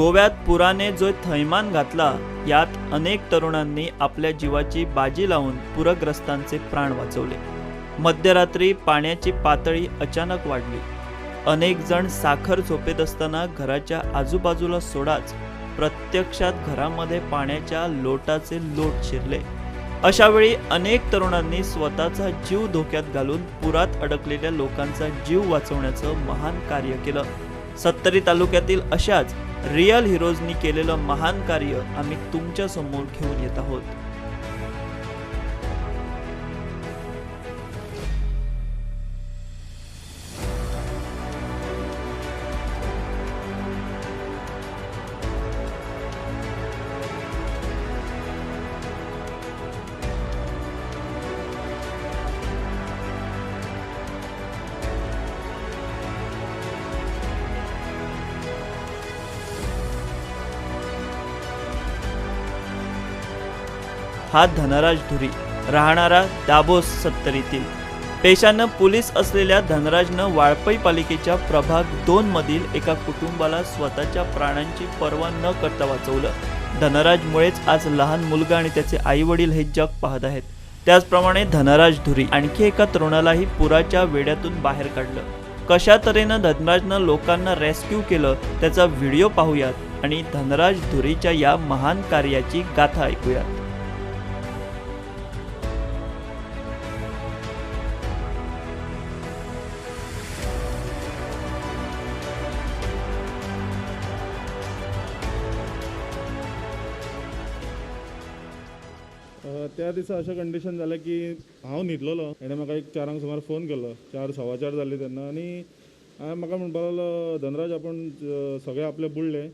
गोव्यात पुराने जो थैमान घातला यात अनेक तरुणांनी आपल्या जीवाची बाजी लावून पूरग्रस्तांचे प्राण वाचवले. मध्यरात्री पाण्याची पातळी अचानक वाढली. अनेक जण साखर झोपेत असताना घराच्या आजूबाजूला सोडाच प्रत्यक्षात घरामध्ये पाण्याच्या लोटाचे लोट शिरले. अशा वेळी अनेक तरुणांनी स्वतःचा जीव धोक्यात घालून पुरात अडकलेल्या लोकांचा जीव वाचवण्याचं महान कार्य केलं. सत्तरी तालुक्यातील अशाच रिअल हिरोजनी केलेलं महान कार्य आम्ही तुमच्यासमोर घेऊन येत आहोत. हा धनराज धुरी राहणारा दाबोस सत्तरीतील. पेशानं पोलीस असलेल्या धनराजनं वाळपई पालिकेच्या प्रभाग दोन मधील एका कुटुंबाला स्वतःच्या प्राणांची पर्वा न करता वाचवलं. धनराजमुळेच आज लहान मुलगा आणि त्याचे आई वडील हे जग पाहत आहेत. त्याचप्रमाणे धनराज धुरी आणखी एका तरुणालाही पुराच्या वेड्यातून बाहेर काढलं. कशा तऱ्हेनं धनराजनं लोकांना रेस्क्यू केलं त्याचा व्हिडिओ पाहूयात आणि धनराज धुरीच्या या महान कार्याची गाथा ऐकूयात. त्या दिसा अशें कंडिशन जालें की हांव न्हिदलोलो ताणें म्हाका एक चारांक सुमार फोन केलो. चार सव्वा चार जाल्ली तेन्ना आनी हांवें म्हाका म्हणपाक लागलो धनराज आपूण सगळें सगळे आपले बुडले.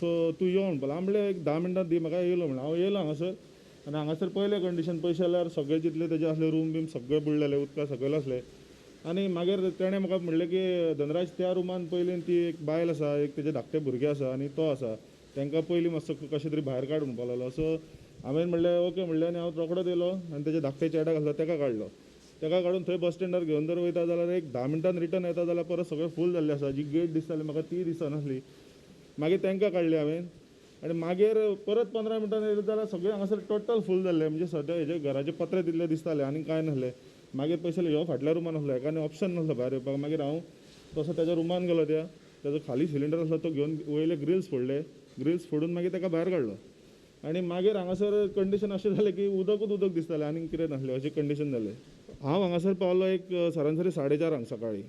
सो तूं यो म्हणपाक लागलो हांव म्हणलें एक धा मिनटां दी म्हाका येयलो म्हणून हांव येयलो हांगासर आनी हांगासर पयलें कंडिशन पयशे जाल्यार सगळे जितले तेजे आसले रूम बीम सगळे बुडलेले उदका सकयल आसले आनी मागीर तेणें म्हाका म्हणलें की धनराज त्या रुमान पयलीं ती एक बायल आसा एक तेजे धाकटे भुरगे आसा आनी तो आसा. तांकां पयलीं मातसो कशें तरी भायर काड म्हणपाक लागलो सो हांवें म्हणलें ओके म्हणलें आनी हांव रोखडो येयलो आनी तेजे धाकटे चेड्याक आसलो तेका काडलो तेका काडून थंय बस स्टँडार घेवन जर वयता जाल्यार एक धा मिनटान रिटर्न येता जाल्यार परत सगळें फूल जाल्लें आसा. जी गेट दिसताली म्हाका ती दिसनासली मागीर तांकां काडली हांवें आनी मागीर परत पंदरा मिनटान येयलें जाल्यार सगळें हांगासर टोटल फूल जाल्लें. म्हणजे सद्या हेजे घराचे पत्रे दिल्ले दिसताले आनी कांय नासलें. मागीर पयशे ह्यो फाटल्या रुमान आसलो. हेका आनी ऑप्शन नासलो भायर येवपाक. मागीर हांव तसो तेज्या रुमान गेलो त्या. तेजो खाली सिलिंडर आसलो तो घेवन वयले ग्रिल्स फोडले. ग्रिल्स फोडून मागीर ताका भायर काडलो आनी मागीर हांगासर कंडिशन अशें जालें की उदकूच उदक दिसतालें आनी कितें नासलें अशें कंडिशन जालें हांव हांगासर पावलो एक सरासरी साडे चारांक सकाळीं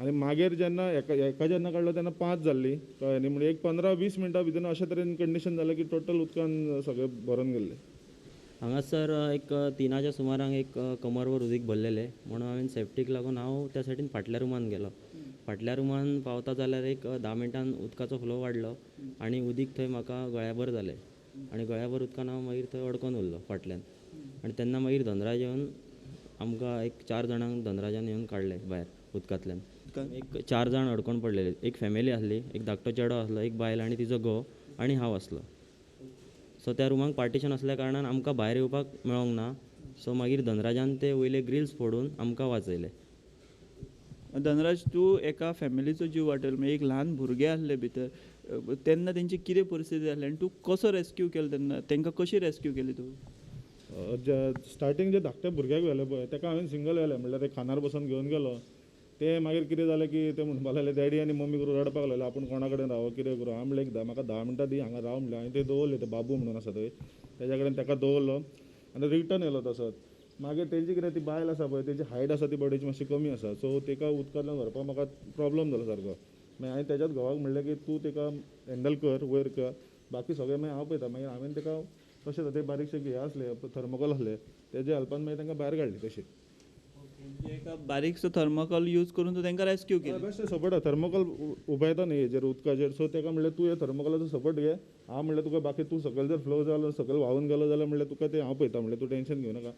आनी मागीर जेन्ना एका एका जेन्ना काडलो तेन्ना पांच जाल्ली कळ्ळें न्ही म्हणजे एक पंदरा वीस मिनटां भितर अशे तरेन कंडिशन जालें की टोटल उदकान सगळें भरून गेल्लें हांगासर एक तिनाच्या सुमारांक एक कमरवर उदीक भरलेलें म्हणून हांवें सेफ्टीक लागून हांव त्या सायडीन फाटल्या रुमान गेलो. फाटल्या रुमान पावता जाल्यार एक धा मिनटान उदकाचो फ्लो वाडलो आनी उदीक थंय म्हाका गळ्याभर जालें आनी गळ्याभर उदकान हांव मागीर थंय अडकोन उरलो फाटल्यान. आनी तेन्ना मागीर धनराज येवन आमकां एक चार जाणांक धनराजान येवन काडले भायर उदकांतल्यान. एक चार जाण अडकोन पडलेले. एक फॅमिली आसली एक धाकटो चेडो आसलो एक बायल आनी तिचो घोव आनी हांव आसलो. सो त्या रुमाक पार्टिशन आसल्या कारणान आमकां भायर येवपाक मेळोंक ना. सो मागीर धनराजान ते वयले ग्रिल्स फोडून आमकां वाचयले. धनराज तूं एका फॅमिलीचो जीव वाटयलो म्हणजे एक ल्हान भुरगे आसले भितर. तेन्ना तेंची कितें परिस्थिती जाली आनी तूं कसो रेस्क्यू केलो तेन्ना तांकां कशी रेस्क्यू केली तूं? जे स्टार्टींग जे धाकट्या भुरग्याक व्हेले पळय ताका हांवें सिंगल व्हेलें म्हणल्यार ते खानार बसून घेवन गेलो. ते मागीर कितें जालें की ते म्हणपाक लागले डॅडी आनी मम्मी करून रडपाक लागले आपूण कोणा कडेन राव कितें करूं? हांव म्हणलें एक धा म्हाका धा मिनटां दी हांगा राव म्हणलें हांवें ते दवरले ते बाबू म्हणून आसा थंय. तेज्या कडेन ताका दवरलो आनी रिटर्न येयलो तसोच मागीर तेजी कितें ती बायल आसा पळय तेजी हायट आसा ती बॉडीची मातशी कमी आसा. सो तेका उदकांतल्यान व्हरपाक म्हाका प्रॉब्लम जालो सारको. मागीर हांवें तेज्याच घोवाक म्हणलें की तूं तेका हँडल कर वयर कर बाकी सगळें मागीर हांव पळयता मागीर हांवें तेका कशें जाता ते बारीकशे हे आसले थर्मोकॉल आसले तेज्या हेल्पान मागीर तांकां भायर काडली तशी. एका बारीकसो थर्मोकॉल यूज करून तूं तांकां रेस्क्यू केली. बेश्टे सपोर्ट आहा थर्मोकॉल उबो येता न्ही हेजेर उदकाचेर. सो तेका म्हणलें तूं हे थर्मोकॉलाचो सपोर्ट घे. हांव म्हणलें तुका बाकी तूं सकयल जर फ्लो जालो सकयल व्हांवून गेलो जाल्यार म्हणलें तुका ते हांव पळयता म्हणलें तूं टेन्शन घेवं नाका.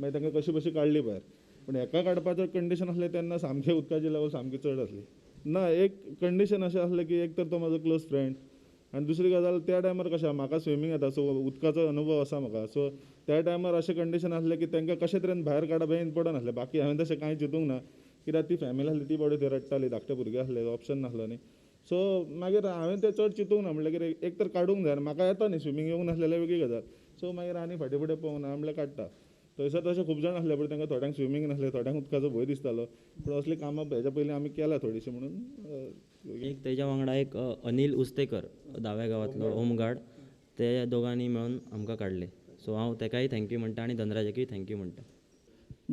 मागीर तांकां कशी बशी काडली भायर. पूण हेका काडपाचो कंडिशन आसलें तेन्ना सामकें उदकाची लेवल सामकी चड आसली. ना एक कंडिशन अशें आसलें की एक तर तो म्हाजो क्लोज फ्रेंड आनी दुसरी गजाल त्या टायमार कशें म्हाका स्विमींग येता सो उदकाचो अनुभव आसा म्हाका सो त्या टायमार अशें कंडिशन आसलें की तांकां कशें तरेन भायर काडप हें इम्पॉर्टंट आसलें बाकी हांवें तशें कांय चिंतूंक ना. कित्याक ती फॅमिली आसली ती बॉडी थंय रडटाली धाकटे भुरगे आसले ऑप्शन नासलो न्ही. सो मागीर हांवें तें चड चिंतूंक ना म्हणल्यार कितें एक तर काडूंक जाय म्हाका येता न्ही स्विमींग येवंक नासलेलें वेगळी गजाल. सो मागीर आनी फाटीं फुडें पळोवंक ना म्हणल्यार काडटा. थंयसर तशे खूब जाण आसले पळय तांकां थोड्यांक स्विमींग नासलें थोड्यांक उदकाचो भंय दिसतालो. पूण असलीं कामां हेच्या पयलीं आमी केल्या थोडीशीं म्हणून एक तेच्या वांगडा एक अनिल उस्तेकर दाव्या गांवांतलो होमगार्ड. ते दोगांनी मेळून आमकां काडले सो हांव तेकाय थँक्यू म्हणटा आनी धनराजाकूय थँक्यू म्हणटा.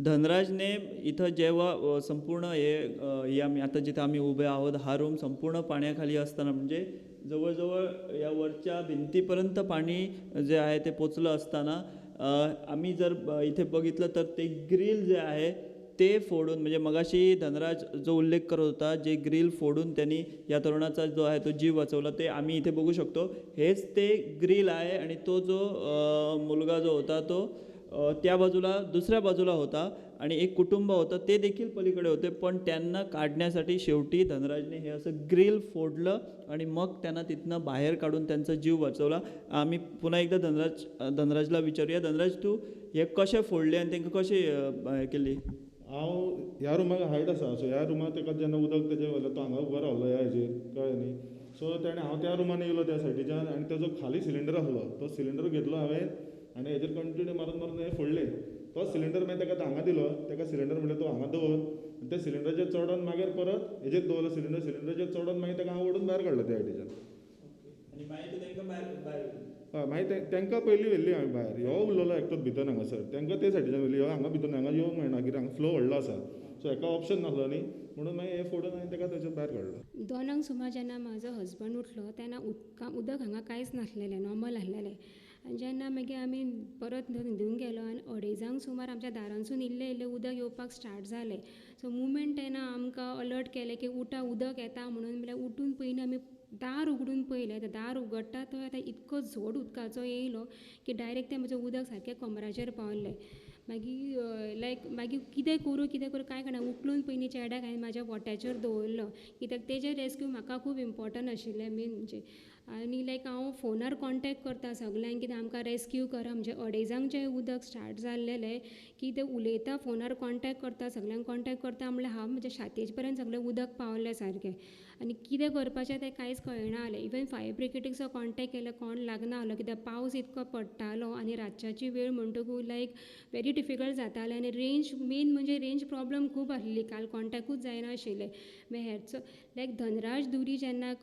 धनराजने इथं जेव्हा संपूर्ण हे हे आम्ही आता जिथे आम्ही उभे आहोत हा रूम संपूर्ण पाण्याखाली असताना म्हणजे जवळजवळ या वरच्या भिंतीपर्यंत पाणी जे आहे ते पोचलं असताना आम्ही जर इथे बघितलं तर ते ग्रिल जे आहे ते फोडून म्हणजे मगाशी धनराज जो उल्लेख करत होता जे ग्रिल फोडून त्यांनी या तरुणाचा जो आहे तो जीव वाचवला ते आम्ही इथे बघू शकतो. हेच ते ग्रिल आहे आणि तो जो मुलगा जो होता तो त्या बाजूला दुसऱ्या बाजूला होता आणि एक कुटुंब होतं ते देखील पलीकडे होते. पण त्यांना काढण्यासाठी शेवटी धनराजने हे असं ग्रिल फोडलं आणि मग त्यांना तिथनं बाहेर काढून त्यांचा जीव वाचवला. आम्ही पुन्हा एकदा धनराज धनराजला विचारूया. धनराज तू हे कशे फोडले आणि तांकां कशी हे केली? हांव ह्या रुमाक हायट आसा सो ह्या रुमाक ताका जेन्ना उदक तेजे वयलें तो हांगा उबो रावलो ह्या हेजेर कळ्ळें न्ही. सो ताणें हांव त्या रुमान येयलो त्या सायडीच्यान आनी तेजो खाली सिलिंडर आसलो तो सिलिंडर घेतलो हांवें आनी हेजेर कंटिन्यू मारून मारून हें फोडलें. तो सिलिंडर मागीर ताका हांगा दिलो. ताका सिलिंडर म्हणलें तूं हांगा दवर. आनी त्या सिलिंडराचेर चडोन मागीर परत हेजेर दवरलो सिलिंडर. सिलिंडराचेर चडोन मागीर ताका हांव ओडून भायर काडलो त्या सायडीच्यान आणि मागीर तांकां भायर भायर हय मागीर ते तांकां पयलीं व्हेल्ली हांवें भायर. हो उरलेलो एकटोच भितर हांगासर तांकां ते सायडीच्यान व्हेली हो हांगा भितर हांगा येवंक मेळना कित्याक हांगा फ्लो व्हडलो आसा. सो हेका ऑप्शन नासलो न्ही. म्हणून मागीर हे फोडून हांवें ताका थंयच्यान भायर काडलो. दोनांक सुमार जेन्ना म्हाजो हजबंड उठलो तेन्ना उदका उदक हांगा कांयच नासलेलें नॉर्मल आसलेलें. आनी जेन्ना मागीर आमी परत न्हिदूंक गेलो आनी अडेजांक सुमार आमच्या दारांसून इल्लें इल्लें उदक येवपाक स्टार्ट जालें. सो मुमेंट तेन्ना आमकां अलर्ट केलें की उठा उदक येता म्हणून म्हळ्यार उठून पयलीं आमी दार उगडून पयलें तें दार उगडटा थंय आतां इतको झोड उदकाचो येयलो हो, की डायरेक्ट तें म्हजें उदक सारकें कमराचेर पावल्लें मागीर लायक मागीर कितें करूं कितें करूं कांय कळना उखलून पयलीं चेड्याक हांवें म्हाज्या वॉट्याचेर दवरलो कित्याक तेजें रेस्क्यू म्हाका खूब इम्पॉर्टंट आशिल्लें मेन म्हणजे. आनी लायक हांव फोनार कॉन्टेक्ट करता सगल्यांक कितें आमकां रेस्क्यू करा. म्हणजे अडेजांक जें उदक स्टार्ट जाल्लेलें की तें उलयता फोनार कॉन्टेक्ट करता सगल्यांक कॉन्टेक्ट करता. म्हणल्यार हांव म्हज्या छातयेचे पर्यंत सगळें उदक पावल्लें सारकें आनी कितें करपाचें तें कांयच कळना जालें इवन फायर ब्रिगेडीचो कॉन्टेक्ट केलो कोण लागना जालो कित्याक पावस इतको पडटालो आनी रातच्याची वेळ म्हणटकूच लायक वेरी डिफिकल्ट जातालें आनी रेंज मेन म्हणजे रेंज प्रोब्लम खूब आसली काल कॉन्टेक्टूच जायनाशिल्लें मागीर हेरचो लायक धनराज दुरी जेन्ना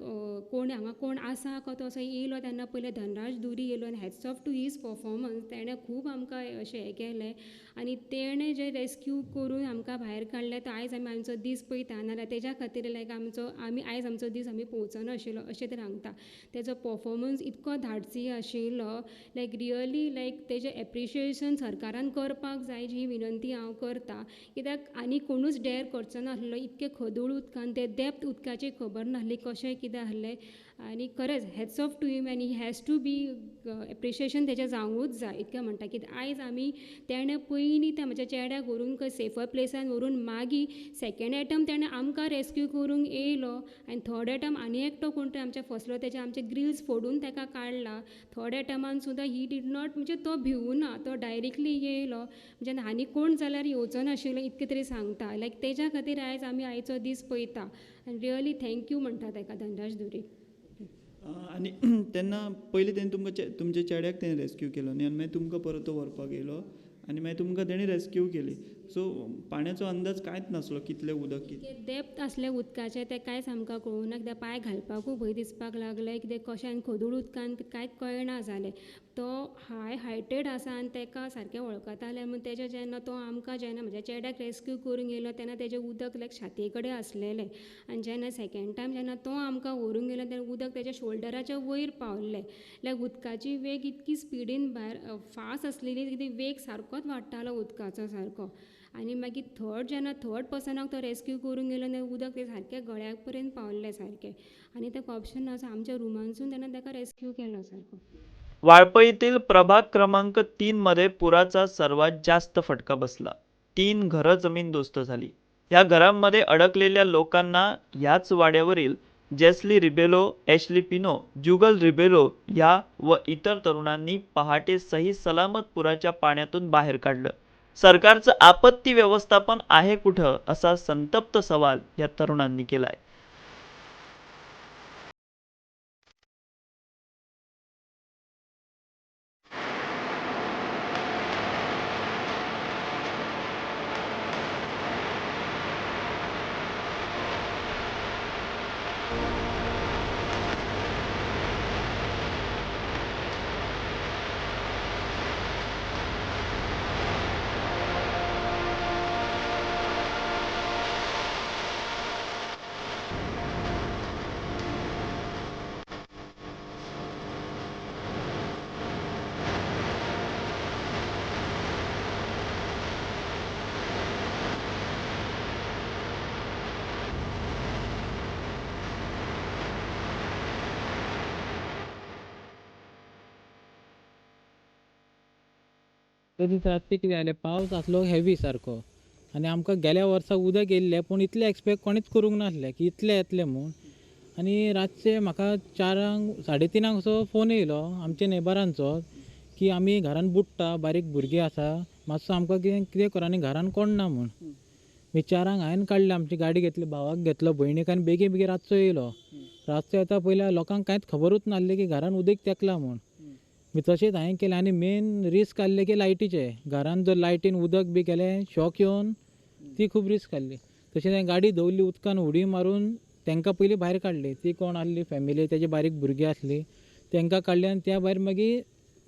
कोण हांगा कोण आसा को तो असो येयलो तेन्ना पयलें धनराज दुरी येयलो आनी hats off to his performance तेणें खूब आमकां अशें हें केलें आनी तेणें जें रेस्क्यू करून आमकां भायर काडलें तो आयज आमी आमचो दीस पळयता नाल्यार तेज्या खातीर लायक आमचो आमी आयज आमचो दीस आमी पोवचोनाशिल्लो अशें तर सांगता. तेजो परफॉर्मन्स इतको धाडसी आशिल्लो लायक रियली लायक तेजें एप्रिशिएशन सरकारान करपाक जाय जी विनंती हांव करतां. कित्याक आनी कोणूच डेअर करचो नासलो इतकें खदूळ उदकान तें उदक उदकाची खबर नासली कशें कितें आहलें आनी खरेंच हॅट्स ऑफ टू हीम आनी हॅज टू बी एप्रिशिएशन तेजें जावंकूच जाय इतकें म्हणटा कित्याक आयज आमी तेणें पयलीं त्या म्हज्या चेड्याक व्हरून खंय सेफर प्लेसान व्हरून मागीर सेकेंड आयटम तेणें आमकां रेस्क्यू करूंक येयलो आनी थर्ड एटम आनी एकटो कोण तरी आमच्या फसलो तेजे आमचे ग्रिल्स फोडून ताका काडला थर्ड एटमान सुद्दां ही डीड नॉट म्हणजे तो भिवूना तो डायरेक्टली येयलो. म्हणजे आनी कोण जाल्यार येवचो नाशिल्लो इतकें तरी सांगता. लायक तेज्या खातीर आयज आमी आयचो दीस पळयता आनी रियली थँक्यू म्हणटा ताका धनराज दुरी. आनी तेन्ना पयलीं तेणें तुमकां तुमच्या चेड्याक तेणें रेस्क्यू केलो न्ही आनी मागीर तुमकां परत तो व्हरपाक येयलो आनी मागीर तुमकां तेणी रेस्क्यू केली. सो पाण्याचो अंदाज कांयच नासलो कितलें उदक कितें कितें आसलें उदकाचें तें कांयच आमकां कळूना. कित्याक पांय घालपाकूय भंय दिसपाक लागले. कितें कशें आनी उदकान कांयच कळना जालें. तो हाय हायटेड आसा आनी ताका सारकें वळखतालें म्हूण तेजें जेन्ना तो आमकां जेन्ना म्हज्या चेड्याक रेस्क्यू करूंक येयलो तेन्ना तेजें उदक लायक छातये कडेन आसलेलें. आनी जेन्ना सेकेंड टायम जेन्ना तो आमकां व्हरूंक गेलो तेन्ना उदक तेज्या शोल्डराच्या वयर पावल्लें लायक उदकाची वेग इतकी स्पिडीन भायर फास्ट आसलेली की ती वेग सारकोच वाडटालो उदकाचो सारको आनी मागीर थर्ड जेन्ना थर्ड पर्सनाक तो रेस्क्यू करूंक गेलो तेन्ना उदक तें सारकें गळ्या पर्यंत पावल्लें सारकें. आनी ताका ऑप्शन ना आमच्या रुमानसून तेन्ना ताका रेस्क्यू केलो सारको. वाळपयीतील प्रभाग क्रमांक तीनमध्ये पुराचा सर्वात जास्त फटका बसला. तीन घरं जमीनदोस्त झाली. या घरांमध्ये अडकलेल्या लोकांना याच वाड्यावरील जेस्ली रिबेलो ॲशली पिनो जुगल रिबेलो या व इतर तरुणांनी पहाटे सही सलामत पुराच्या पाण्यातून बाहेर काढलं. सरकारचं आपत्ती व्यवस्थापन आहे कुठं असा संतप्त सवाल या तरुणांनी केलाय. ते दीस रात्री कितें जालें पावस आसलो हेवी सारको आनी आमकां गेल्या वर्सा उदक येयल्लें पूण इतलें एक्सपेक्ट कोणीच करूंक नासलें की इतलें येतलें म्हूण आनी रातचें म्हाका चारांक साडे तिनांक असो फोन येयलो आमच्या नेबरांचो की आमी घरान बुडटा बारीक भुरगीं आसा मातसो आमकां कितें कितें कर आनी घरान कोण ना म्हूण. विचारांक हांवें काडलें आमची गाडी घेतली भावाक घेतलो भयणीक आनी बेगीन बेगीन रातचो येयलो. रातचो येता पयल्या लोकांक कांयच खबरूच नासलें की घरान उदक तेंकलां म्हूण. मी तशेंच हांवें केलें. आनी मेन रिस्क आसलें की लायटीचें घरान जर लायटीन उदक बी गेलें शॉक येवन ती खूब रिस्क आसली तशेंच हांवें गाडी दवरली उदकान उडी मारून तांकां पयलीं भायर काडली ती कोण आसली फॅमिली तेजी बारीक भुरगीं आसली तांकां काडली आनी त्या भायर मागीर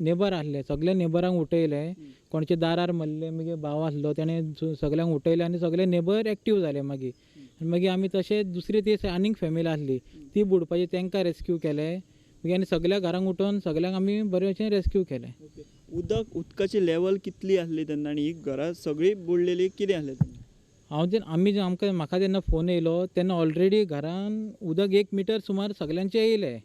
नेबर आसले सगळे नेबरांक उठयले कोणचे दारार मल्ले मागीर भाव आसलो तेणें सगल्यांक उठयलें आनी सगळे नेबर एक्टीव जाले मागीर आनी मागीर आमी तशेंच दुसरे दीस आनीक फॅमिली आसली ती बुडपाची तांकां रेस्क्यू केले. आनी सगल्या घरांक उठोवन सगल्यांक आमी बरे भशेन रेस्क्यू केलें उदक उदकाची लेवल कितली आसली तेन्ना आनी ही घरां सगळी बुडलेली कितें आसलें हांव जेन्ना आमी जे आमकां म्हाका जेन्ना फोन येयलो तेन्ना ऑलरेडी घरान उदक एक मिटर सुमार सगल्यांचें येयलें.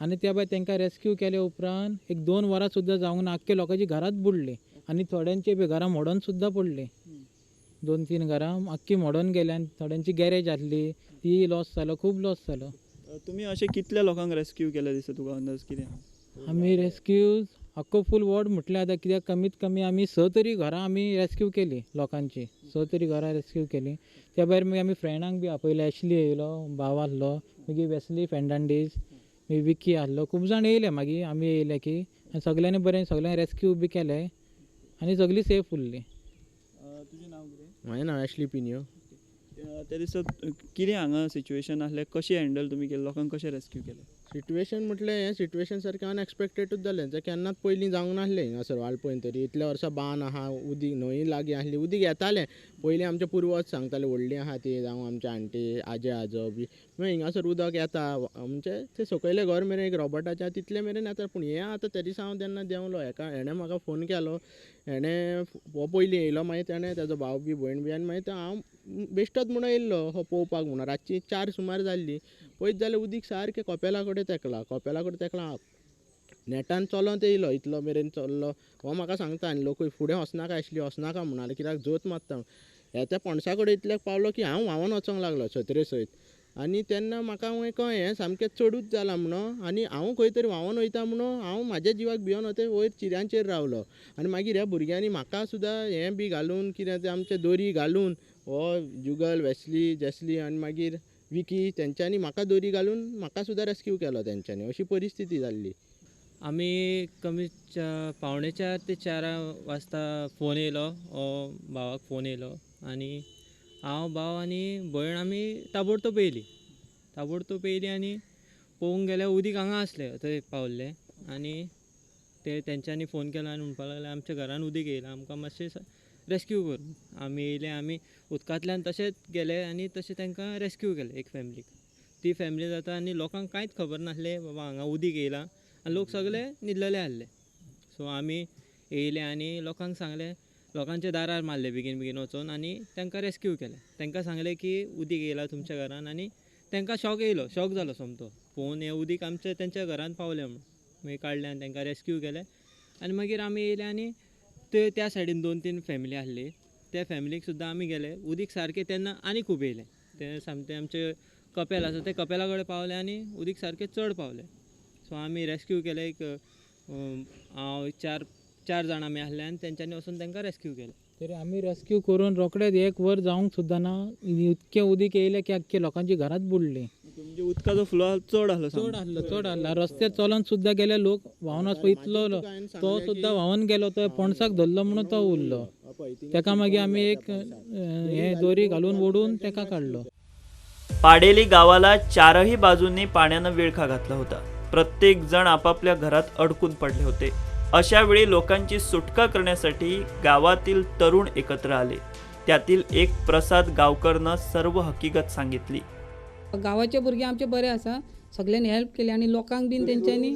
आनी त्या भायर तांकां रेस्क्यू केले उपरांत एक दोन वरां सुद्दां जावंक ना. आख्खे लोकांची घरांच बुडली. आनी थोड्यांची बी घरां मोडोन सुद्दां पडली दोन तीन घरां आख्खी मोडोन गेली आनी थोड्यांची गॅरेज आसली. ती लॉस जालो खूब लॉस जालो अ, तुमी अशें कितल्या लोकांक रेस्क्यू केले दिसता तुका अंदाज कितें? आमी रेस्क्यू आख्खो फूल वॉर्ड म्हटल्यार आतां कित्याक कमीत कमी आमी स तरी घरां आमी रेस्क्यू केली लोकांची. स तरी घरां रेस्क्यू केली. त्या भायर मागीर आमी फ्रेंडांक बी आपयले ॲशली येयलो भाव आसलो मागीर वेस्ली फेर्नांडीस मागीर विकी आसलो खूब जाण येयले मागीर आमी येयले की. आनी सगल्यांनी बरें सगळ्यांक रेस्क्यू बी केलें. आनी सगळीं सेफ उरलीं. तुजें नांव कितें? म्हाजें नांव ॲशली पिनियो त्या दिसा कितें हांगा सिच्युएशन आसलें कशें हँडल तुमी केलें? लोकांक कशें रेस्क्यू केलें? सिट्युएशन म्हटलें हें सिट्युएशन सारकें अनएक्सपेक्टेडूच जालें जर केन्नाच पयलीं जावंक नासलें हिंगासर वाळपयन तरी. इतल्या वर्सां बांद आहा उदीक न्हंय लागीं आसली उदीक येतालें पयलीं आमचे पुर्वज सांगताले व्हडलीं आहा ती जावं आमचे आंटी आजे आजो बी मागीर हिंगासर उदक येता. म्हणजे ते सकयले घर मेरेन एक रोबोटाच्या तितले मेरेन येता. पूण हें आतां तरी हांव तेन्ना देंवलो. हेका हेणें म्हाका फोन केलो. हेणें हो पयलीं येयलो मागीर तेणें तेजो भाव बी भयण बी आनी मागीर तो हांव बेश्टोच म्हणून येयल्लो. हो पळोवपाक म्हणून रातची चार सुमार जाल्ली पयत जाल्यार उदीक सारकें कपेला कडेन तेंकलां कपेला कडेन तेंकलां नेटान चलोन येयलो इतलो मेरेन चल्लो. हो म्हाका सांगता आनी लोकूय फुडें वचनाका आशिल्ली वचनाका म्हणाले कित्याक जोत मारता हे त्या पणसा कडेन इतल्याक पावलो की हांव व्हांवन वचोंक लागलो छत्रे सयत. आनी तेन्ना म्हाका कळ्ळें हें सामकें चडूच जालां म्हणून आनी हांव खंय तरी व्हांवन वयता म्हणून हांव म्हाज्या जिवाक भियोन थंय वयर चिऱ्यांचेर रावलो. आनी मागीर ह्या भुरग्यांनी म्हाका सुद्दां हें बी घालून कितें तें आमचें दोरी घालून हो जुगल वेस्ली जेस्ली आनी मागीर विकी तेंच्यांनी म्हाका दोरी घालून म्हाका सुद्दां रेस्क्यू केलो तेंच्यांनी अशी परिस्थिती जाल्ली आमी कमी चा पावणे चार ते चारा वाजता फोन येयलो हो भावाक फोन येयलो आनी हांव भाव आनी भयण आमी ताबडतोब येयली. ताबडतोब येयली आनी पळोवंक गेल्यार उदीक हांगा आसलें थंय पावल्लें आनी ते तेंच्यांनी फोन केलो आनी म्हणपाक लागले आमच्या घरान उदीक येयलां. आमकां मातशें रेस्क्यू करून. आमी येयले आमी उदकांतल्यान तशेंच गेले आनी तशें तांकां रेस्क्यू केलें एक फॅमिलीक ती फॅमिली जाता आनी लोकांक कांयच खबर नासलें बाबा हांगा उदीक येयलां. आनी लोक सगळे न्हिदलेले आसले सो आमी येयले आनी लोकांक सांगलें लोकांच्या दारार मारले बेगीन बेगीन वचून आनी तांकां रेस्क्यू केलें. तांकां सांगलें की उदीक येयलां तुमच्या घरान आनी तांकां शॉक येयलो शॉक जालो सोमतो. पळोवन हें उदीक आमच्या तेंच्या घरान पावलें म्हणून. मागीर काडलें आनी तांकां रेस्क्यू केलें. आनी मागीर आमी येयले आनी ते त्या सायडीन दोन तीन फॅमिली आसली त्या फॅमिलीक सुद्दां आमी गेले उदीक सारकें तेन्ना आनी खूब येयलें तें सामकें आमचें कपेल आसा ते कपेला कडेन पावले आनी उदीक सारकें चड पावलें. सो आमी रेस्क्यू केलें एक हांव चार चार जाण आमी आसले आनी तेंच्यांनी वचून तेंकां रेस्क्यू केलें. तरी आमी रेस्क्यू करून रोखडेच एक वर जावंक सुद्दां ना इतकें उदीक येयलें की आख्खी लोकांची घरांच बुडलीं. म्हणजे उदकाचो फ्लो चड आसलो चड आसलो चड आसलो रस्त्यार चलोन सुद्दां गेले लोक व्हांवन वचपा इतलो तो सुद्दां व्हांवून गेलो तो पणसाक धरलो म्हणून तो उरलो. तेका मागीर आमी एक हे दोरी घालून ओडून तेका काडलो पाडेली गावाला चारही बाजूंनी पाण्यानं विळखा घातला होता. प्रत्येक जण आपापल्या घरात अडकून पडले होते. अशा वेळी लोकांची सुटका करण्यासाठी गावातील तरुण एकत्र आले. त्यातील एक प्रसाद गावकरनं सर्व हकीकत सांगितली. गांवाचे भुरगे आमचे बरे आसा. सगळ्यांनी हेल्प केली आनी लोकांक बीन तेंच्यांनी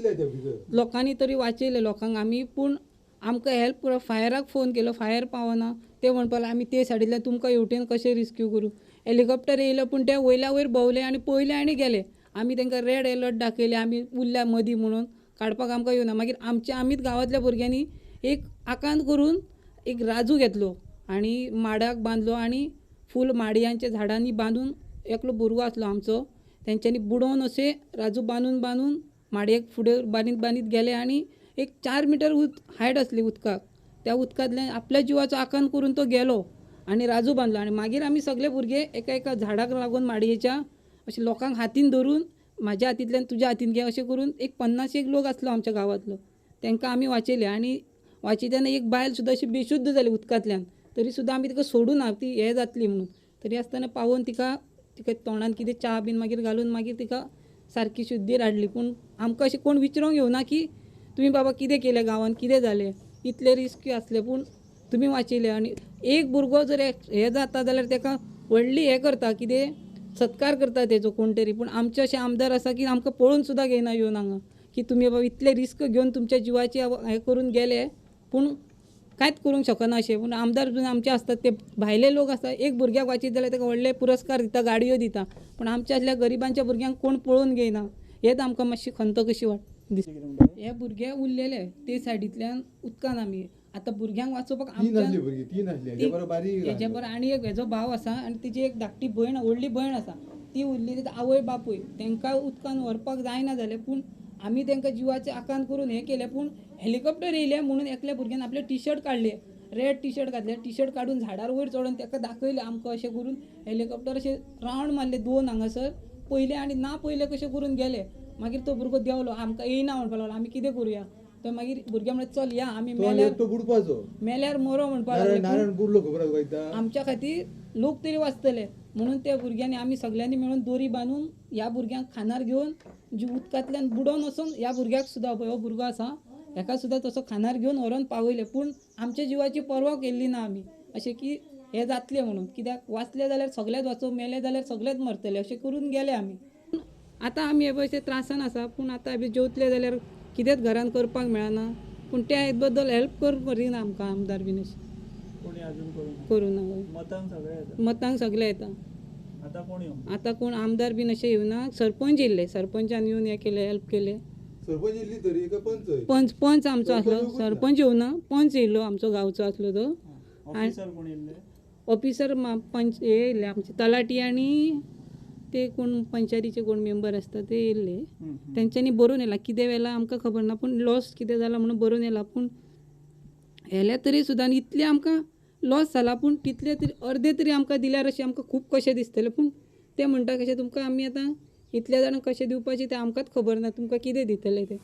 लोकांनी तरी वाचयले लोकांक. आमी पूण आमकां हेल्प करप फायराक फोन केलो. फायर पावना. ते म्हणपाक लागले आमी ते सायडींतल्यान तुमकां हेवटेन कशें रेस्क्यू करूं? हेलिकॉप्टर येयलो पूण ते वयल्या वयर भोंवले आनी पयले आनी गेले. आमी तांकां रेड अलर्ट दाखयले. आमी उरल्या मदीं म्हणून. काडपाक आमकां येवना. मागीर आमच्या आमीच गांवांतल्या भुरग्यांनी एक आकांत करून एक राजू घेतलो आणि माडाक बांधलो आणि फूल माडयांच्या झाडांनी बांधून एकलो भुरगो आसलो आमचो. तेंच्यांनी बुडोवन अशें राजू बांदून बांदून माडयेक फुडें बांदीत बांदीत गेले आनी एक चार मिटर उद हायट आसली उदकाक. त्या उदकांतल्यान आपल्या जिवाचो आकांत करून तो गेलो आनी राजू बांदलो. आनी मागीर आमी सगळे भुरगे एका एका झाडाक लागून माडयेच्या अशें लोकांक हातीन धरून म्हाज्या हातींतल्यान तुज्या हातीन घे अशें करून एक पन्नास एक लोक आसलो आमच्या गांवांतलो. तांकां आमी वाचयले आनी वाचयतना एक बायल सुद्दां अशी बेशुद्ध जाली उदकांतल्यान. तरी सुद्दां आमी तिका सोडून ना ती हें जातली म्हणून. तरी आसतना पावोवन तिका तिका तोंडान कितें च्या बीन मागीर घालून मागीर तिका सारकी शुद्धीर हाडली पूण आमकां अशें कोण विचारूंक येवना की तुमी बाबा कितें केलें गांवांत कितें जालें? इतलें रिस्क आसलें पूण तुमी वाचयले आनी एक भुरगो जर हें जाता जाल्यार ताका व्हडली हें करता कितें सत्कार करता तेजो कोण तरी. पूण आमचे अशे आमदार आसा की आमकां पळोवन सुद्दां घेयना येवन हांगा. की तुमी बाबा इतले रिस्क घेवन तुमच्या जिवाची हें करून गेले पूण कांयच करूंक शकना अशें पूण आमदार जून आमचे आसतात ते भायले लोक आसता एक भुरग्याक वाचीत जाल्यार ताका व्हडले पुरस्कार दिता गाडयो दिता पूण आमच्या असल्या गरिबांच्या भुरग्यांक कोण पळोवन घेयना हेंच आमकां मातशी खंत कशी वाट दिसता हे भुरगे उरलेले ते सायडींतल्यान उदकान आमी आतां भुरग्यांक वाचोवपाक हेज्या बरोबर आनी एक हेजो भाव आसा आनी तिची एक धाकटी भयण व्हडली भयण आसा. ती उरली आवय बापूय. तांकां उदकान व्हरपाक जायना जालें. पूण आमी तांकां जिवाचे आकांत करून हें केलें. पूण हेलिकॉप्टर येयलें म्हणून एकल्या भुरग्यान आपले टी शर्ट काडले रेड टी शर्ट घातले. टी शर्ट काडून झाडार वयर चडोवन ताका दाखयलें आमकां अशें करून. हेलिकॉप्टर अशें रावंड मारले दोन हांगासर पयले आनी ना पयले कशें करून गेले. मागीर तो भुरगो देंवलो आमकां येयना म्हणपाक लागलो. आमी कितें करुया? तर मागीर भुरग्या म्हणलें चल या. आमी तो मेल्यार बुडपाचो. मेल्यार मरो म्हणपाक लागले. पूण नारायण बुडलो खबर आसा वयता आमच्या खातीर लोक तरी वाचतले. म्हणून त्या भुरग्यांनी आमी सगळ्यांनी मेळून दोरी बांदून ह्या भुरग्यांक खानार घेवन जी उदकांतल्यान बुडोवन वचून ह्या भुरग्याक सुद्दां पळय हो भुरगो आसा. हेका सुद्दां तसो खानार घेवन व्हरोन पावयले पूण आमच्या जिवाची पर्वा केल्ली ना आमी अशें की हें जातलें म्हणून. कित्याक वाचले जाल्यार सगळेच वाचो मेले जाल्यार सगळेच मरतले अशें करून गेले आमी आतां आमी हे पळय त्रासान आसा पूण आतां आमी जेवतले जाल्यार कितेंच घरान करपाक मेळना? पूण त्या बद्दल हेल्प कर करिना आमकां आमदार बीन अशें करून करूं ना मतांक सगळे येता आता कोण येऊ आतां कोण आमदार बीन अशे येवना सरपंच येयल्ले सरपंचान येवन हें केलें हेल्प केलें. सरपंच तरी पंच पंच पंच आमचो आसलो सरपंच येवना पंच येयल्लो आमचो गांवचो आसलो तो ऑफिसर कोण ऑफिसर मा- पंच हे येयल्ले आमचे. तलाटी आनी ते कोण पंचायतीचे कोण मेंबर आसता ते येयल्ले तेंच्यांनी बरोवन येयला कितें वेला आमकां खबर ना पूण लॉस कितें जाला म्हणून बरोवन येयला पूण येले तरी सुद्दां आनी इतले आमकां लॉस जाला पूण तितले तरी अर्दे तरी आमकां दिल्यार अशें आमकां खूब कशें दिसतलें. पूण ते म्हणटा कशें तुमकां आमी आतां इतल्या जाणांक कशें दिवपाचें तें आमकांच खबर ना तुमकां कितें दितले ते?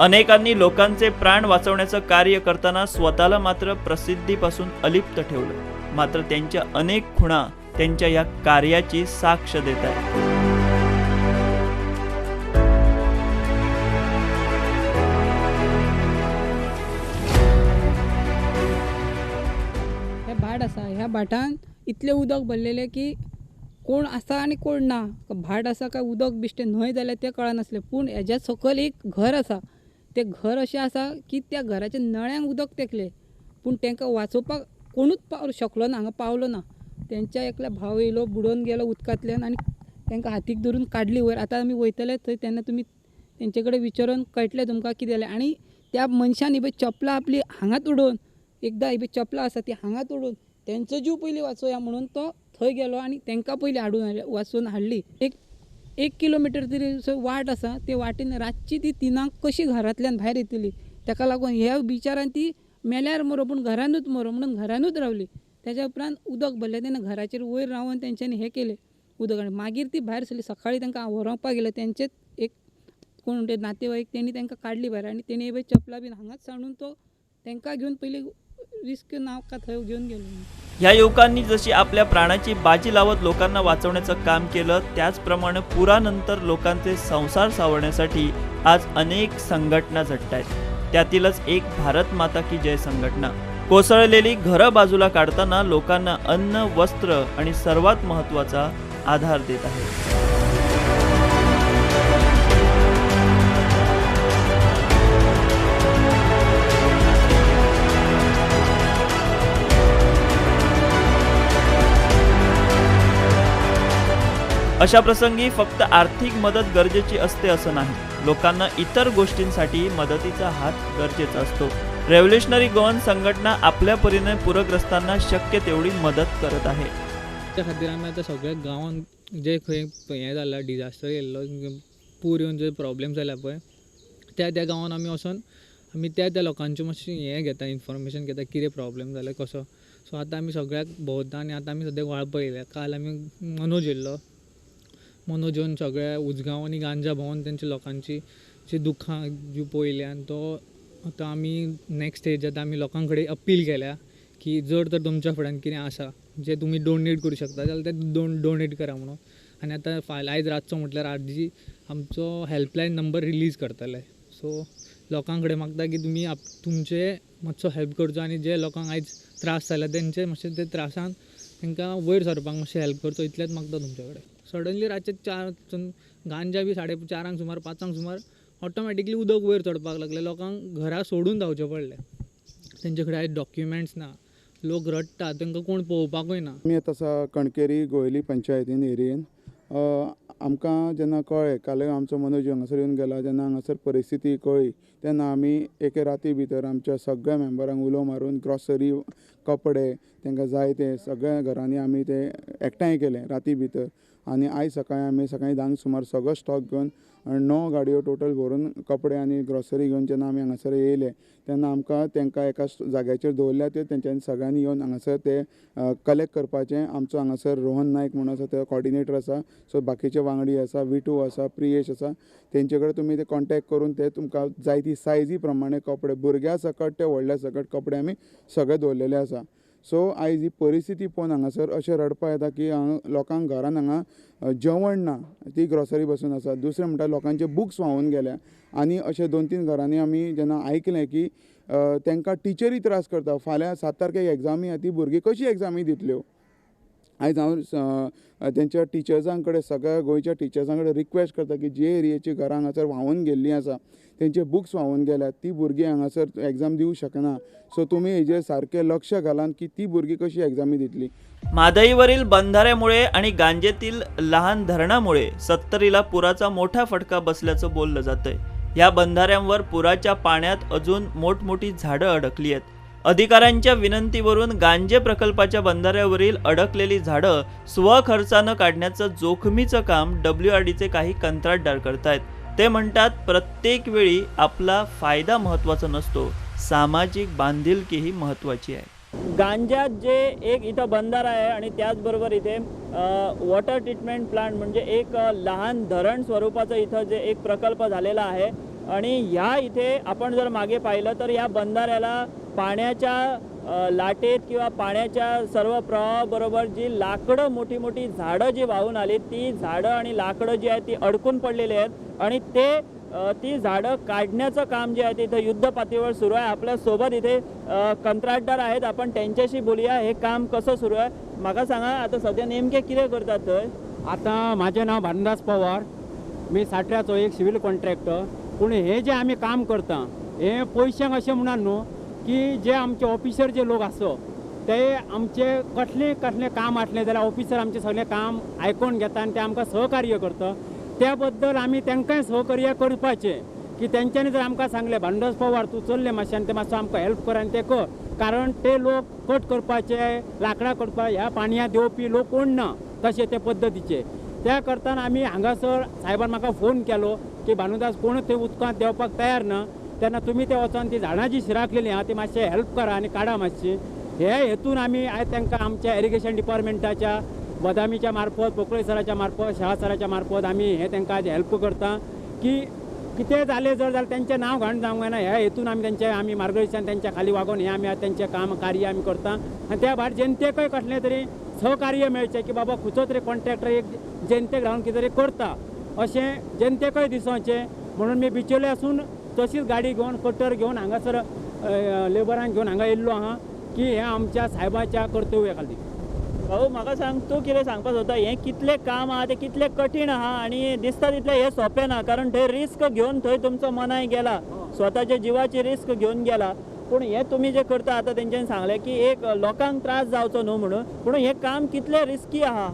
अनेकांनी लोकांचे प्राण वाचवण्याचं कार्य करताना स्वतःला मात्र प्रसिद्धीपासून अलिप्त ठेवलं. मात्र त्यांच्या अनेक खुणा त्यांच्या या कार्याची साक्ष देत आहेत. हे भाट आसा ह्या भाटान इतलें उदक भरलेलें की कोण आसा आनी कोण ना. भाट आसा काय उदक बिश्टें न्हंय जाल्यार तें कळनासलें. पूण हेज्या सकयल एक घर आसा तें घर अशें आसा की त्या घराच्या नळ्यांक उदक तेकलें पूण तांकां वाचोवपाक कोणूच पाव शकलो ना हांगा पावलो ना. तेंच्या एकल्या भाव येयलो बुडोवन गेलो उदकांतल्यान आनी तांकां हातीक धरून काडली वयर. आतां आमी वयतले थंय तेन्ना तुमी तेंचे कडेन विचारून कळटलें तुमकां कितें जालें आनी त्या मनशान ही पळय चपलां आपली हांगात उडोवन एकदां ही पळय चपलां आसा ती हांगात उडोवन तेंचो जीव पयलीं वाचोया म्हणून तो थंय गेलो आनी तांकां पयलीं हाडून वाचून हाडली. एक एक किलोमिटर तरी वाट आसा ते वाटेन रातची ती तिनांक कशी घरांतल्यान भायर येतली ताका लागून ह्या बिचारान ती मेल्यार मरो पूण घरानूच मरो म्हणून घरानूच रावली. तेच्या उपरांत उदक भरलें तेन्ना घराचेर वयर रावन तेंच्यांनी हें केलें उदक आनी मागीर ती भायर सरली सकाळीं तांकां व्हरोवपाक गेलें तेंचेच एक कोण ते नातेवाईक तेणी तांकां काडली भायर आनी तेणी चपला चपलां बीन हांगाच सांडून तो तांकां घेवन पयलीं रिस्क नाका थंय घेऊन गेलो ह्या युवकांनी जशी आपल्या प्राणाची बाजी लावत लोकांना वाचवण्याचं काम केलं त्याचप्रमाणे पुरानंतर लोकांचे संसार सावरण्यासाठी आज अनेक संघटना झटत आहेत. त्यातीलच एक भारत माता की जय संघटना. कोसळलेली घरं बाजूला काढताना लोकांना अन्न वस्त्र आणि सर्वात महत्त्वाचा आधार देत आहे. अशा प्रसंगी फक्त आर्थिक मदत गरजेची असते असं नाही. लोकांना इतर गोष्टींसाठी मदतीचा हात गरजेचा असतो. रेव्होल्युशनरी गोवन संघटना आपल्या परीने पूरग्रस्तांना शक्य तेवढी मदत करत आहे. त्या खातीर आमी आतां सगळ्या गांवांत जे खंय हें जालां डिजास्टर येयल्लो पूर येवन जे प्रॉब्लेम जाल्या पळय त्या त्या गांवांत आमी वचोन आमी त्या त्या लोकांचें मातशें हें घेता इन्फॉर्मेशन घेता कितें प्रॉब्लेम जालें कसो. सो आतां आमी सगळ्याक भोंवता आनी आतां आमी सद्याक व्हाळ पळयल्या काल आमी मनोज येयल्लो मनोज येवन सगळ्या उजगांव आनी गांजा भोंवन तेंच्या लोकांची जी दुखां जी पळयल्यान आनी तो आतां आमी नेक्स्ट स्टेज आतां आमी लोकां कडेन अपील केल्या की जर तर तुमच्या फुड्यान कितें आसा जे तुमी डोनेट करूं शकता जाल्यार ते डोन डोनेट करा म्हणून. आनी आतां फायल आयज रातचो म्हटल्यार आजी आमचो हेल्पलायन नंबर रिलीज करतले सो लोकां कडेन मागता की तुमी आप तुमचे मातसो हेल्प करचो आनी जे लोकांक आयज त्रास जाला तेंचे मातशे ते त्रासान तांकां वयर सरपाक मातशें हेल्प करचो इतलेंच मागता तुमचे कडेन सडनली रातचे चार गांजा बी साडे चारांक सुमार पांचांक सुमार ऑटोमॅटिकली उदक वयर चडपाक लागलें. लोकांक घरा सोडून धांवचें पडलें. तेंचे कडेन आयज डॉक्युमेंट्स ना. लोक रडटा तांकां कोण पळोवपाकूय ना. आमी आतां आसा कणकेरी गोयली पंचायतीन एरियेन. आमकां जेन्ना कळ्ळें काल आमचो मनोज हांगासर येवन गेला जेन्ना हांगासर परिस्थिती कळ्ळी तेन्ना आमी एके राती भितर आमच्या सगळ्या मेंबरांक उलो मारून ग्रॉसरी कपडे तांकां जाय ते सगळ्या घरांनी आमी ते एकठांय केलें राती भितर. आनी आयज सकाळीं आमी सकाळीं धांक सुमार सगळो स्टॉक घेवन णव गाडयो टोटल भरून कपडे आनी ग्रॉसरी घेवन जेन्ना आमी हांगासर येयले तेन्ना आमकां तांकां एका जाग्याचेर दवरल्या ते तेंच्यांनी सगळ्यांनी येवन हांगासर ते कलेक्ट करपाचें. आमचो हांगासर रोहन नायक म्हणून आसा तो कॉर्डिनेटर आसा सो बाकीचे वांगडी आसा विटू आसा प्रियेश आसा तेंचे कडेन तुमी ते कॉन्टेक्ट करून ते तुमकां जाय ती सायजी प्रमाणे कपडे भुरग्या सकट ते व्हडल्या सकट कपडे आमी सगळे दवरलेले आसा सो आयज ही परिस्थिती पळोवन हांगासर अशें रडपा येता की हांगा लोकांक घरान हांगा जेवण ना ती ग्रॉसरी बसून आसा. दुसरें म्हणटा लोकांचे बुक्स व्हांवून गेल्या. आनी अशें दोन तीन घरांनी आमी जेन्ना आयकलें की तांकां टिचरी त्रास करता. फाल्यां सात तारखेक एग्जामी आसा ती भुरगीं कशी एग्जामी दितल्यो? आयज हांव तेंच्या टिचर्सां कडेन सगळ्या गोंयच्या टिचर्सां कडेन रिक्वेस्ट करता की जे एरियेची घरां हांगासर व्हांवून गेल्लीं आसा तेंचे बुक्स व्हांवून गेल्यात ती भुरगीं हांगासर एग्जाम दिवंक शकना. सो तुमी हेजेर सारकें लक्ष घालान की ती भुरगीं कशी एग्जामी दितली. मादईवरील बंधाऱ्यामुळे आणि गांजेतील लहान धरणामुळे सत्तरीला पुराचा मोठा फटका बसल्याचं बोललं जातंय. या बंधाऱ्यांवर पुराच्या पाण्यात अजून मोठमोठी झाडं अडकली आहेत. अधिकाऱ्यांच्या विनंतीवरून गांजे प्रकल्पाच्या बंधाऱ्यावरील अडकलेली झाडं स्वखर्चानं काढण्याचं जोखमीचं काम डब्ल्यू आर डीचे काही कंत्राटदार करतायत. ते म्हणतात प्रत्येक वेळी आपला फायदा महत्त्वाचा नसतो. सामाजिक बांधिलकीही महत्त्वाची आहे. गांजात जे एक इथं बंधारा आहे आणि त्याचबरोबर इथे वॉटर ट्रीटमेंट प्लांट म्हणजे एक लहान धरण स्वरूपाचं इथं जे एक प्रकल्प झालेला आहे आणि ह्या इथे आपण जर मागे पाहिलं तर या बंधाऱ्याला पाण्याच्या लाटेत किंवा पाण्याच्या सर्व प्रवाहाबरोबर जी लाकडं मोठी मोठी झाडं जी वाहून आली ती झाडं आणि लाकडं जी आहेत ती अडकून पडलेली आहेत आणि ते ती झाडं काढण्याचं काम जे आहे ते इथं युद्ध पातळीवर सुरू आहे. आपल्यासोबत इथे कंत्राटदार आहेत. आपण त्यांच्याशी बोलूया. हे काम कसं सुरू आहे? म्हाका सांगा. आता सध्या नेमके कितें करतात थंय आता माझे नाव भानदास पवार. मी साठऱ्याचो एक सिव्हिल कॉन्ट्रॅक्टर. पूण हे जे आमी काम करता हे पयशांक अशें म्हणून न्हू की जे आमचे ऑफिसर जे लोक आसो ते आमचे कसलें कसलें काम आसलें जाल्यार ऑफिसर आमचें सगलें काम आयकून घेता आनी ते आमकां सहकार्य करता. त्या बद्दल आमी तांकांय सहकार्य करपाचें की तेंच्यांनी जर आमकां सांगलें भांडस पवार तूं चल्लें मातशें आनी ते मातसो आमकां हेल्प कर आनी ते कर. कारण ते लोक कट करपाचे लाकडां करपा ह्या पाणयां येवपी लोक कोण ना तशे ते पद्दतीचे त्या करतान आमी हांगासर सायबान म्हाका फोन केलो की भानुदास कोण थंय उदकांत देवपाक तयार ना. तेन्ना तुमी ते वचोन ती झाडां जी शिराकलेली आहा ती मातशें हेल्प करा आनी काडा मातशी. हे हेतून आमी आयज तांकां आमच्या इरिगेशन डिपार्टमेंटाच्या बदामीच्या मार्फत पोकळे सराच्या मार्फत शाळा सराच्या मार्फत आमी हे तांकां आज हेल्प करता की कितें जालें जर जाल्यार तेंचें नांव घाण जावंक जायना ह्या हेतून आमी तेंचें आमी मार्गदर्शन तेंच्या खाली वागोवन हें आमी आतां तेंचें काम कार्य आमी करता. आनी त्या भायर जनतेकय कसलें तरी सहकार्य मेळचें की बाबा खंयचो तरी कॉन्ट्रॅक्टर एक जनतेक रावन कितें तरी करता. अशें जनतेकय दिसोचें? म्हणून मी बिचोले आसून तशीच गाडी घेवन कटर घेवन हांगासर लेबरांक घेवन हांगा येयल्लो आहा की हें आमच्या सायबाच्या कर्तव्या खाली भाऊ म्हाका सांग तूं कितें सांगपाक सोदता? हें कितलें काम आहा तें कितलें कठीण आहा आनी दिसता तितलें हें सोंपें ना कारण थंय रिस्क घेवन थंय तुमचो मनाय गेला. स्वताच्या जिवाची रिस्क घेवन गेला. पूण हें तुमी जें करता आतां तेंच्यांनी सांगलें की एक लोकांक त्रास जावचो न्हू म्हणून पूण हें काम कितलें रिस्की आहा?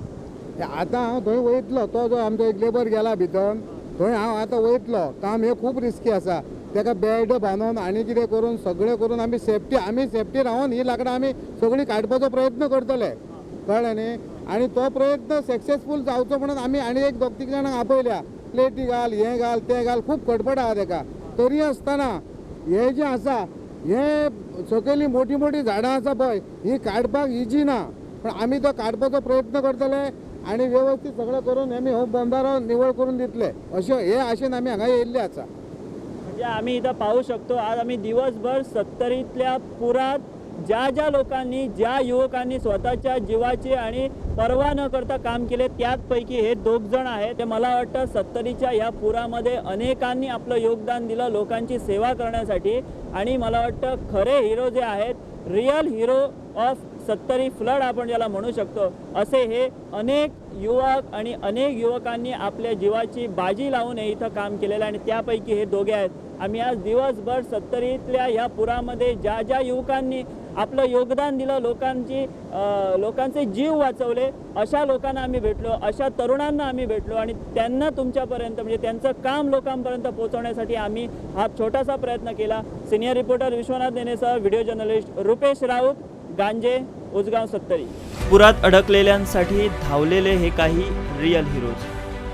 आतां हांव थंय वयतलो तो जो आमचो एक लेबर गेला भितर थंय हांव आतां वयतलो काम हें खूब रिस्की आसा. ताका बेड बांदून आनी कितें करून सगळें करून आमी सेफ्टी आमी सेफ्टी रावन ही लाकडां आमी सगळीं काडपाचो प्रयत्न करतले. कळ्ळें न्ही? आनी तो प्रयत्न सक्सेसफूल जावचो म्हणून आमी आनी एक दोग तीग जाणांक आपयल्या. प्लेटी घाल हें घाल तें घाल खूब खडपड आहा ताका. तरी आसतना हें जें आसा हें सकयलीं मोठीं मोठीं झाडां आसा पळय हीं काडपाक इजी ना. पण आमी तो काडपाचो प्रयत्न करतले आणि व्यवस्थित सगळं करून आम्ही हो बंदारो निवळ करून दितले. अशें हे आशेन आम्ही हांगा येयल्ले आसा. म्हणजे आम्ही इथं पाहू शकतो आज आम्ही दिवसभर सत्तरीतल्या पुरात ज्या ज्या लोकांनी ज्या युवकांनी स्वतःच्या जीवाची आणि पर्वा न करता काम केले त्याचपैकी हे दोघ जण आहेत. ते मला वाटतं सत्तरीच्या या पुरामध्ये अनेकांनी आपलं योगदान दिलं लोकांची सेवा करण्यासाठी. आणि मला वाटतं खरे हिरो जे आहेत real hero of Sattari flood आपण ज्याला म्हणू शकतो. असे हे अनेक युवक आणि अनेक युवकांनी आपल्या जीवाची बाजी लावून हे इथं काम केलेलं आहे आणि त्यापैकी हे दोघे आहेत. आम्ही आज दिवसभर सत्तरीतल्या ह्या पुरामध्ये ज्या ज्या युवकांनी आपलं योगदान दिलं लोकांची लोकांचे जीव वाचवले अशा लोकांना आम्ही भेटलो अशा तरुणांना आम्ही भेटलो आणि त्यांना तुमच्यापर्यंत म्हणजे त्यांचं काम लोकांपर्यंत पोहोचवण्यासाठी आम्ही हा छोटासा प्रयत्न केला. सिनियर रिपोर्टर विश्वनाथ देणेसह व्हिडिओ जर्नलिस्ट रुपेश राऊत. गांजे उजगाव सत्तरी. पुरात अडकलेल्यांसाठी धावलेले हे काही रिअल हिरोज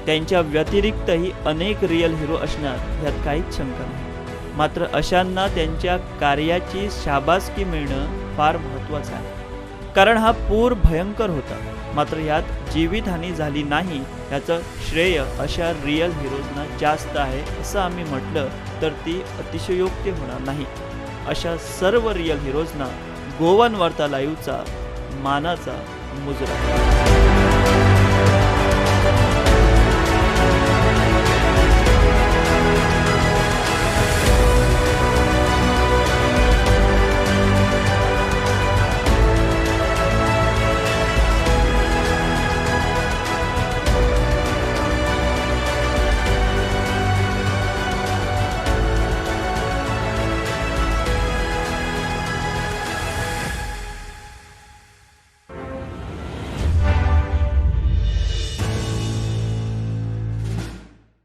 त्यांच्या व्यतिरिक्तही अनेक रिअल हिरो असणार यात काहीच शंका नाही. मात्र अशांना त्यांच्या कार्याची शाबासकी मिळणं फार महत्त्वाचं आहे. कारण हा पूर भयंकर होता. मात्र यात जीवितहानी झाली नाही याचं श्रेय अशा रिअल हिरोजना जास्त आहे असं आम्ही म्हटलं तर ती अतिशयोक्ती होणार नाही. अशा सर्व रिअल हिरोजना गोवन वार्ता लाईव्हचा मानाचा मुजरा.